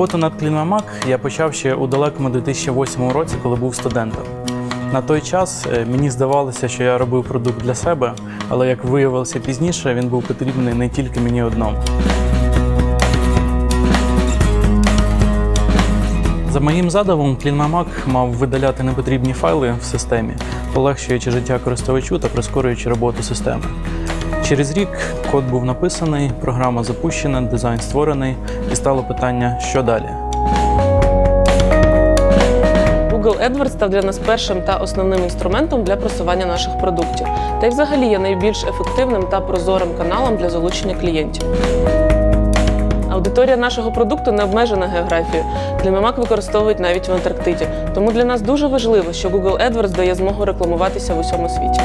Роботу над Клінмамак я почав ще у далекому 2008 році, коли був студентом. На той час е, мені здавалося, що я робив продукт для себе, але як виявилося пізніше, він був потрібний не тільки мені одному. За моїм задумом, CleanMamak мав видаляти непотрібні файли в системі, полегшуючи життя користувачу та прискорюючи роботу системи. Через рік код був написаний, програма запущена, дизайн створений, і стало питання, що далі. Google AdWords став для нас першим та основним інструментом для просування наших продуктів, та й взагалі є найбільш ефективним та прозорим каналом для залучення клієнтів. Аудиторія нашого продукту не обмежена географією. Клімамак використовують навіть в Антарктиді. Тому для нас дуже важливо, що Google AdWords дає змогу рекламуватися в усьому світі.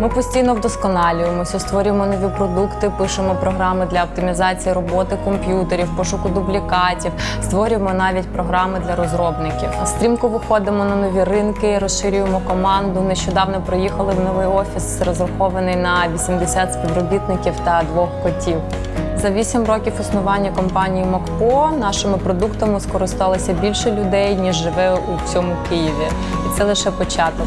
Ми постійно вдосконалюємося, створюємо нові продукти, пишемо програми для оптимізації роботи комп'ютерів, пошуку дублікатів, створюємо навіть програми для розробників. Стрімко виходимо на нові ринки, розширюємо команду. Нещодавно приїхали в новий офіс, розрахований на 80 співробітників та двох котів. За вісім років існування компанії МокПо нашими продуктами скористалося більше людей ніж живе у всьому Києві, і це лише початок.